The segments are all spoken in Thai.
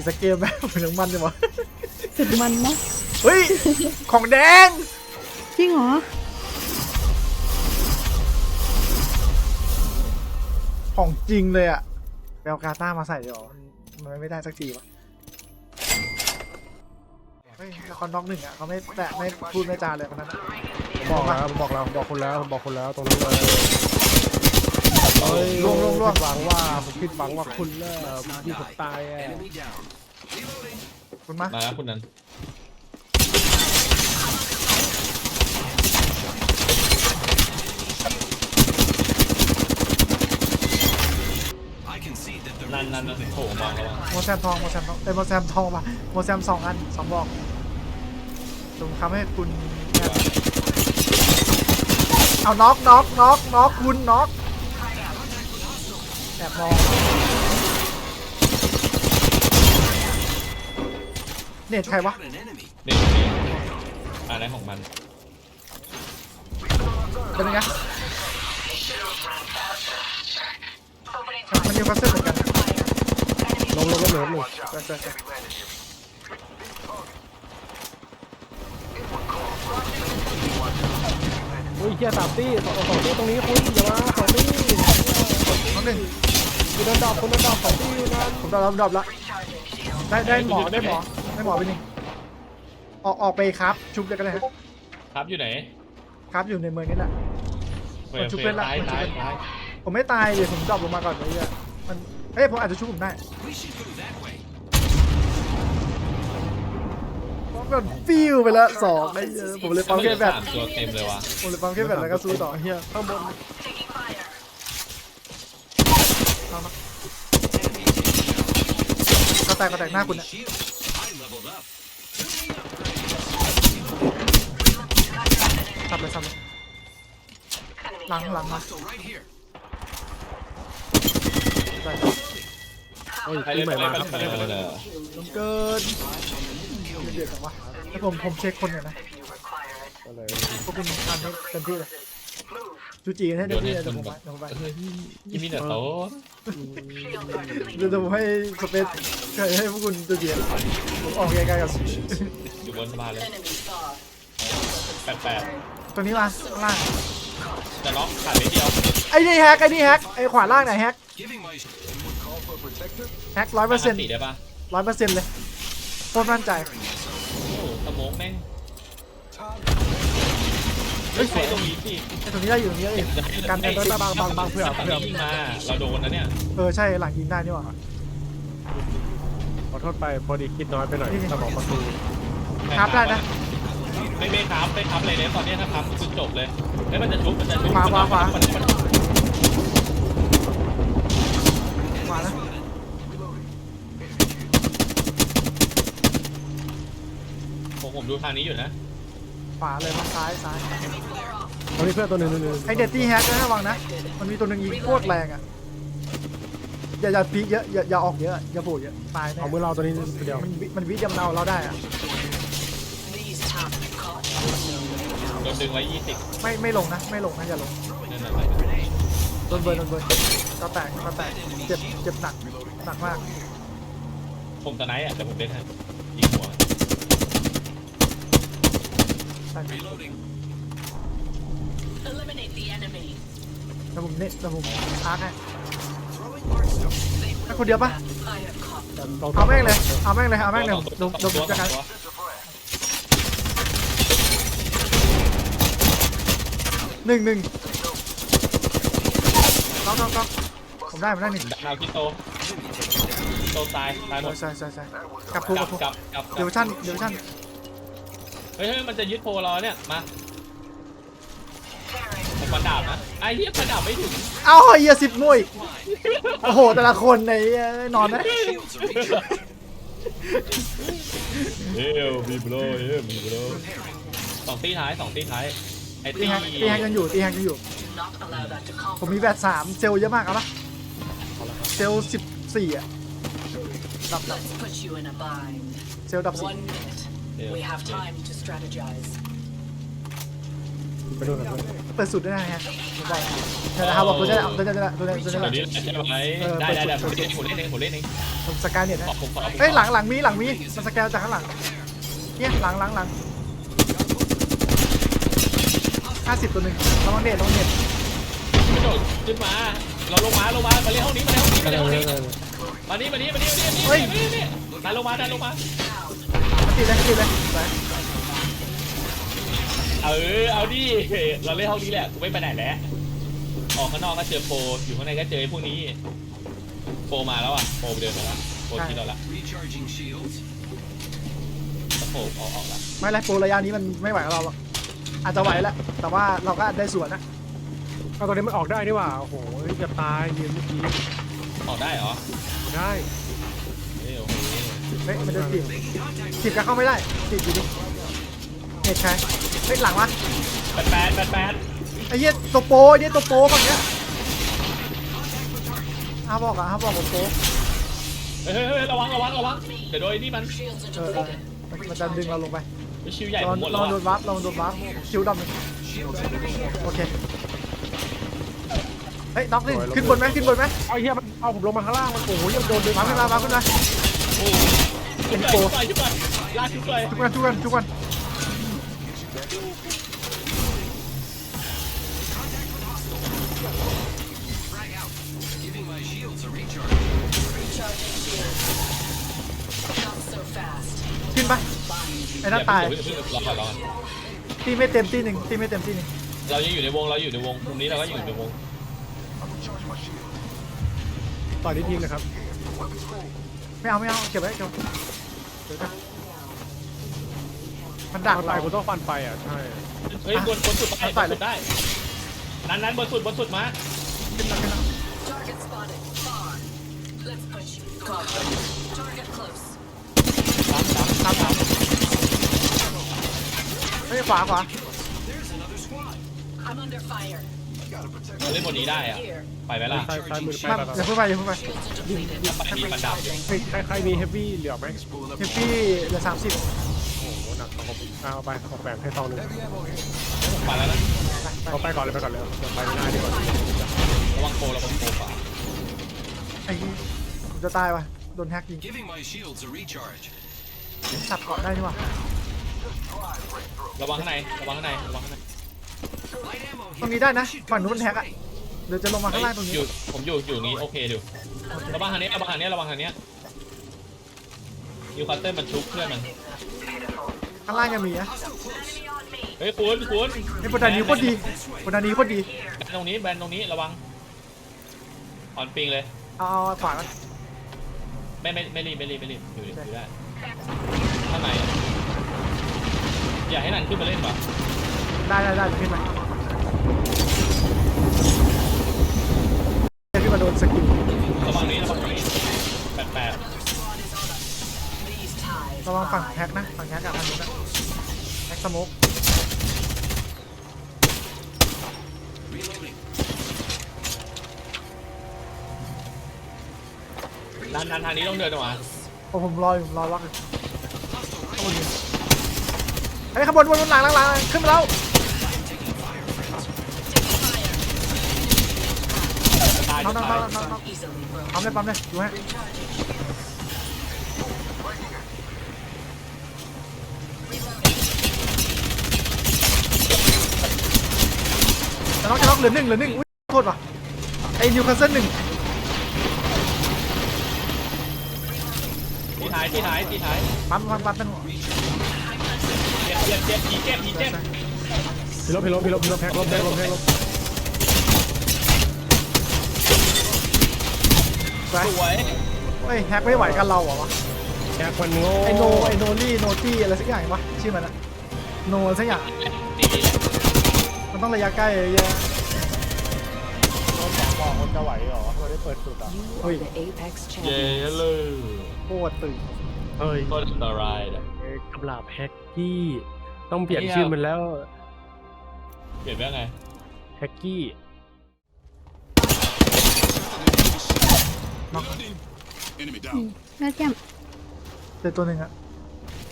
อีกสักเกมไหมมันยังมันเลยวะสุดมันนะเฮ้ย ของแดง จริงเหรอ ของจริงเลยอะไปเอากาต้ามาใส่เดี๋ยวมันไม่ได้สักทีวะเฮ้ยละครน้องหนึ่งอะเขาไม่แตะไม่พูดไม่จาเลยคนนั้นอะ บอกแล้วผมบอกแล้วผมบอกคุณแล้วผมบอกคุณแล้วตรงนี้เลยเฮ้ย ล่วงล่วงล่วง ผิดหวังว่าผมผิดหวังว่าคุณเลิกที่ผมตายอะคุณมา มาแล้วคุณนั้นนั่นนั่นนั่นโผล่มาแล้วอะโมแซมทองโมแซมทองเอ้ยโมแซมทองป่ะโมแซมสองอันสองบอกจงทำให้คุณเนี่ยเอาน็อกน็อกน็อกน็อกคุณน็อก แอบมองเน็ตใครวะนี่นี่อะไรของมันเป็นยังไงมันนิวคาสเซิลเหมือนกันลงลงก็เหลือหนึ่งใช่ใช่ใช่อุ้ยเฮียสามตี้สองสองตี้ตรงนี้คุณอย่ามาสองตี้น้องหนึ่ง คุณโดนดอกคุณโดนดอกสองตี้นั่นผมดรอปแล้วผมดรอปแล้วได้ได้หมอได้หมอได้หมอไปหนึ่งออกออกไปครับชุบเลยก็ได้ฮะครับอยู่ไหนครับอยู่ในเมืองนี่แหละ เฟรมชุบเฟเพื่รอนมละ ตายตายตายผมไม่ตายเลยผมดรอปลงมาก่อนเลยอะมันเอ้ยผมอาจจะชุบผมได้ผมก็ฟิวไปแล้วสองไอ้เหี้ยผมเลยปั๊มแค่แบบสามตัวเต็มเลยว่ะผมเลยปั๊มแค่แบบแล้วก็สู้ต่อเฮียข้างบนเอามาก็ แตกก็แตกหน้าคุณอะสับเลยสับเลยหลังหลังมาได้โอ้ยไปตีเล่นใหไปม่เล่มานไปครับเล่นไปเล่นลงเกินเดือดจังวะแล้วผมผมเช็คคนก่อนนะอะไรพวกคุณทำให้เต็มที่เลย จูจีกันให้โยเต็มนที่ให้เลยคุเดี๋ยวณผมไปแบบเดี๋ยวผมไปเฮ้ยยิมินาโตะเดี๋ยวผมให้สเปซเคยให้พวกคุณจูจีผมออกใกล้ๆกับอยู่บนสะพานเลยแปดแปดตรงนี้มาข้างล่างจะล็อกขาดนิดเดียวไอ้นี่แฮกไอ้นี่แฮกไอ้ขวาล่างไหนแฮกแฮกร้อยเปอร์เซ็นต์ตีได้ปะร้อยเปอร์เซ็นต์เลยโคตรมั่นใจโอ้สโมกแม่ง เฮ้ยสวยตรงนี้สิไอ้ตรงนี้ได้อยู่ตรงนี้ได้อยู่กันกันบางบางบางบางเผื่อฝั่งเผื่อนี้ยิงมาเราโดนนะเนี่ยเออใช่หลังยิงได้นี่หว่าขอโทษไปพอดีคิดน้อยไปหน่อยสมองประตูครับได้นะไม่ไม่ครับไม่ครับเลยเนี่ยตอนนี้ถ้าครับคือจบเลยเฮ้ยมันจะชุบมันจะชุบขวาขวาขวามันมันขวานะผมผมดูทางนี้อยู่นะ ขวาเลยมาซ้ายซ้ายตรงนี้เพื่อนตัวหนึ่งหนึ่งหนึ่งไอเด็ดตี้แฮกนะระวังนะ มันมีตัวหนึ่งยิงโคตรแรงอะ อย่าอย่าพีคเยอะอย่าอย่าออกเยอะอย่าโผล่เยอะตายแน่เอามือเราตัวนี้เดียวมันวิมันวิจำเนาเราได้อะ โดนดึงไว้ยี่สิบไม่ไม่ลงนะ ไม่ลงนะอย่าลงนั่นน่ะไปโดนเบิร์นโดนเบิร์นก็แตกก็แตกเจ็บเจ็บหนักหนักมาก ผมตะไนท์อะแต่ผมเล่นให้ยิงหัว แตก Eliminate the enemy. แล้วผมเน็ตแล้วผมอาร์คให้แค่คนเดียวปะ I have caught เอาแม่งเลย เอาแม่งเลย เอาแม่งเลยดมดมจักรหนึ่งหนึ่งต้องต้องต้องผมได้ผมได้หนึ่งดาวคิโตโตตายตายหมดใช่ใช่ใช่กลับทูกกลัลับบทูกลับกลับเดวิชั่นเดวิชั่นเฮ้ยเฮ้ยมันจะยึดโพเราเนี่ย มาผมฟันดาบนะ ไอ้เหี้ยฟันดาบไม่ถึง เอ้าเฮียสิบมุ้ยโอ้โห แต่ละคนในนอนนะเฮ้ยมีโบรเฮ้ยมีโบรสองตีท้ายสองตีท้าย ไอ้ตีตีแฮกตีแฮกยังอยู่ตีแฮกยังอยู่ do not allow that to ผม come. มีแบตสามเซลล์เยอะมากเอาปะเซลล์สิบสี่อะดับดับ Let's put you in a bind. เซลล์ดับสี่ One minute. We have time to strategize. ไปดูหน่อยเพื่อนเปิดสุดด้วยนะฮะผมบอกเดี๋ยวนะครับบอกตัวนี้แหละตัวนี้แหละตัวนี้ตัวนี้แหเดี๋ยละวนี้ใช่ไหมได้ได้ได้ผมเล่นผมเล่นเองผมเล่นเองผมสกายเน็ตนะขอผมขอเอ้ยหลังหลังมีหลังมีมันสแกนจากข้างหลังเนี่ยหลังหลังหลังห้าสิบตัวหนึ่งระวังเน็ตระวังเน็ตกระโดดขึ้นมา เราลงมาลงมามาเล่นห้องนี้มาเล่นห้องนี้ไปมาเลเล่ยนห้องไปนี้เลยมานี่มานี่มานี่มานี่มานี่มานี่ดันลงมาดันลงมา ติดเลยติดเลยไปเออเอาดิเราเล่นห้องนี้แหละกูไม่ไปไหนแล้วออกข้างนอกก็เจอโปรอยู่ข้างในก็เจอพวกนี้ โปรมาแล้วอะโปรเดินมาแล้วโปรที่เราละ Recharging shields. แล้วโปรออกออกละไม่ไรโปรระยะนี้มันไม่ไหวกับเราหรอกอาจจะไหวแหละแต่ว่าเราก็ได้ส่วนนะเอาตอนนี้มันออกได้นี่หว่า โอ้โหจะตายยืนเมื่อกี้ออกได้เหรอ ได้เฮ้ยโอ้โหเฮ้ยมันจะติดติดกันเข้าไม่ได้ติดอยู่ดิเน็ตใครเฮ้ยหลังวะแปดแปดแปดแปดไอ้เหี้ยตัวโปรไอ้เหี้ยตัวโปรฝั่งเนี้ยห้าบอกอะห้าบอกตัวโปรเฮ้ยเฮ้ยเฮ้ยระวังระวังระวังเดี๋ยวโดนไอ้นี่มันเออเออมันจะดึงเราลงไปไอ้ชิวใหญ่ลผองมหมดลแล้อวงโดอะนวาร์ปลองโดนวาร์ปคิวดำหนึ่งโอเคเฮ้ยน็อกดิขึ้นบนไหมขึ้นบนไหมเอาเฮียมันเอาผมลงมาข้างล่างมันโอ้โหยังโดนดึงวาร์ปขึ้นมาวาร์ปขึ้นมาโอ้ เป็ชุนบโปรเลยชุบเลยลากชุบเลยทุกคนทุกคนทุกคน Frag out. Giving my shields a recharge. Recharging shields. Not so fast. ขึ้นไปไอ้นั่นตายเดี๋วเพิ่งเพิ่งรอก่อนรอก่อนตีไม่เต็มตีหนึ่งตีไม่เต็มตีหนึ่งเรายังอยู่ในวงเราอยู่ในวงตรงนี้เราก็อยู่ในวงต่อยนิดทีนะครับ ไม่เอาไม่เอาเก็บไว้เก็บไว้เดี๋ยวนะ มันดักถ้าเรา ตายกูต้องฟันไปอะ ใช่ เฮ้ยบนบนสุดไปบนสุดได้นั้นนั้นบนสุดบนสุดมาขึ้นมาขึ้นมา Target spotted. Far. Let's push. Caution. Target close. ตามตามตามตามเฮ้ยขวาขวา There's another squad. I'm under fire. เราเล่นบนนี้ได้อะ Here. ไปไหมล่ะซ้ายซ้ายมือไปมาไปอย่าเพิ่งไปอย่าเพิ่งไป Shields are depleted. ไปนี่มันดับอยู่เฮ้ยใครใครมีเฮฟวี่เหลือไหม Pulling up เฮปปี้เหลือสามสิบโอ้โหหนักของผมเอาไปเอาแบ่งให้ซองหนึง heavy ammo here. ไปแล้วนะเอาไปก่อนเลยไปก่อนเลยเดี๋ยวไปไม่ได้ดีกว่าระวังโปรระวังโปรฝ่าไอ้นี่ผมจะตายว่ะโดนแฮกยิง Giving my shields a recharge. สับเกาะได้นี่ว่ะระวังข้างในระวังข้างในระวังข้างใน Light ammo ตรง here. นี้ได้นะฝั่งนู้นมันแฮกอะเดี๋ยวจะลงมาข้างล่างตรงนี้อยู่ผมอยู่อยู่นี้โอเคดูระวังทางนี้ระวังทางนี้ระวังทางนี้ยูคัตเตอร์มันชุบเพื่อนมันข้างล่างยังมีนะเฮ้ยคุณคุณไอ้บนดานนี้โคตรดีบนดานนี้โคตรดีแบนตรงนี้แบนตรงนี้ระวังออนปิงเลยเอาเอาขวากันไม่ไม่ไม่รีบไม่รีบไม่รีบอยู่อยู่ได้ข้างในอะอย่าให้นันขึ้นมาเล่นป่ะได้ได้ได้ขึ้นมา ขึ้นมาโดนสกิลระวังนี้ระวังตรงนี้แปดแปด These ties. ระวังฝั่งแฮกนะ ฝั่งแฮกกับทางนู้นนะแฮกสโมก Reloading. นันนันทางนี้ต้องเดินออกมาโอ้ผมรออยู่ผมรอล็อกอยู่ข้างบนอยู่เฮ้ยข้างบนบนบนหลังหลังหลังขึ้นมาแล้ว น้องน้องตาน้อยงน้องน้อง Easily broken. ปั๊มเลยปั๊มเลยดูให้จะน็อกจะน็อกเหลือหนึ่งเหลือหนึ่งอุ้ยโทษว่ะไอ้นิวคาสเซิลหนึ่งที่ท้ายที่ท้ายที่ท้ายปั๊มปั๊มปั๊มเป็นหัวเจ็บเจ็บเจ็บผีเจ็บผีเจ็บ พี่ลบพี่ลบพี่ลบพี่ลบแพ็คลบแพ็คลบแพ็คลบ ไปสวยเฮ้ยแฮกไม่ไหวกันเราเหรอวะแพ็คมันโง่ไอโนไอโนลี่โนตี้อะไรสักอย่างวะชื่อมันอะโนสักอย่างตีมันต้องระยะใกล้เยอะเราสองบอกคนจะไหวเหรอเราได้เปิดสุดอะเฮ้ย Apex เย้เลยโคตรตื่นเฮ้ยก็อันตรายนะกำลาบแฮกกี้ ต้องเปลี่ยนชื่อมันแล้ว เปลี่ยนว่าไง แฮกกี้ Enemy อืมยอดเยี่ยมเจอตัวหนึ่งอะ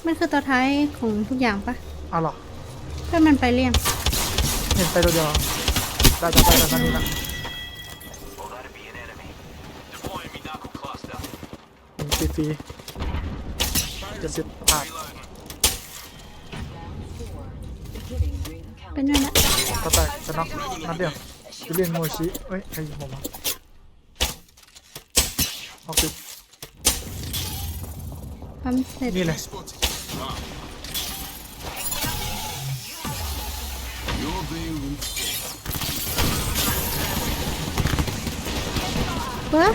มันคือตัวท้ายของทุกอย่างปะเอาเหรอ เพื่อนมันไปเลี่ยงเห็นไปตัวเดียวได้จะไปแต่นั่นนี่นะ Well, that'd be an enemy. Deploying me knuckle cluster. ฟรีฟรีเจ็ดสิบผ่านเป็นไงนะก็แตกจะน็อกนัดเดียวจะเรียนโมชิเอ้ยใครยิงผมมาออกสิทำเสร็จนี่เลย Your veil will เบ้อ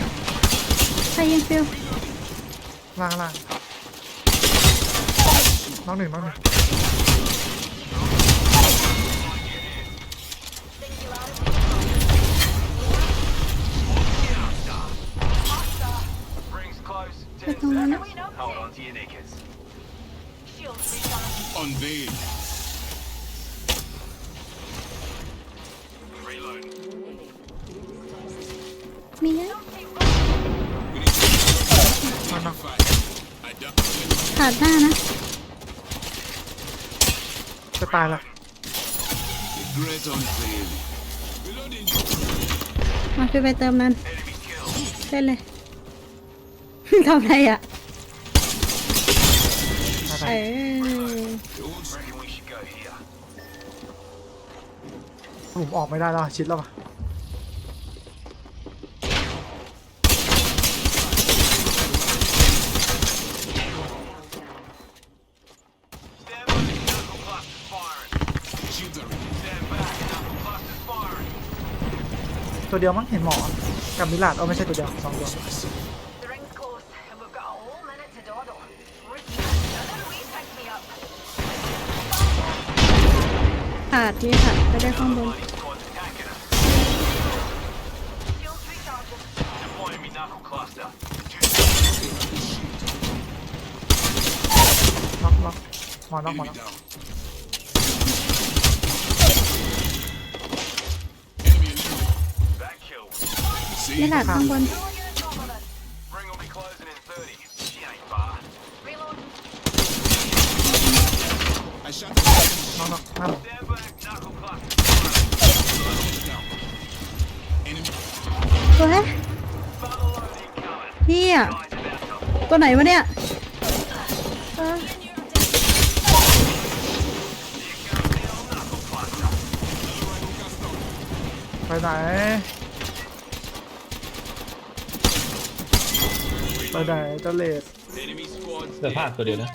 ใครยิงฟิวล่างล่างน้องหนึ่งน้องหนึ่ง ปตรงนั้นนะ Hold on to your knickers. Shields recharging. Unveil. Reload. มีนะน้องน้องขาดหน้านะจะตายละ Great unveil. มาฟิวไปเติมนั้น Enemy killed. เล่นเลย ทำอะไรอะตายเอตายอ Reckon we should go here. ผมออกไม่ได้แล้วชิดแล้วปะ Stand back. Knuckle cluster's firing. Shields are ready. Stand back. Knuckle cluster's firing. ตัวเดียวมั้งเห็นหมอกับมิลาดเอาไม่ใช่ตัวเดียวสองตัว ขาดนี่ค่ะไปได้ข้างบน Bloody squad's attacking us. Shields recharging. Deploying me knuckle cluster. น็อกน็อกหมอน็อกหมอน็อก That kill. นี่แหละข้างบน Oh, you're on top of this. Ring will be closing in 30. She ain't far. Reload. น็อกน็อกข้ามเฮ้ยเฮีตัวไหนวะเนี่ยไปไหนไปไหนเจะเลส เสื้อพลาดตัวเดียวนะ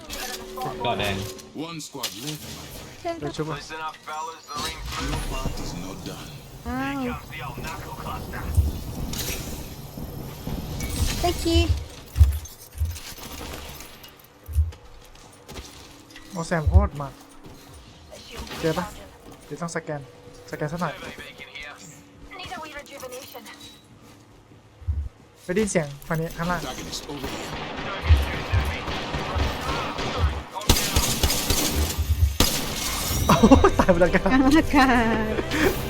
กอดแดง my friend. ไปชุบอะ Listen up, fellas. The ring's through. Your part is not done. อ้าว Comes the old knuckle cluster. ตะกี้ โอแซมโคตรมาเจอปะเดี๋ยวต้องสแกน สแกนสักหน่อย Survey beacon here. Need a wee rejuvenation. ไปได้ยินเสียงฝั่งนี้ข้างล่าง Target is over here. ตายไปแล้วกันกลางอากาศ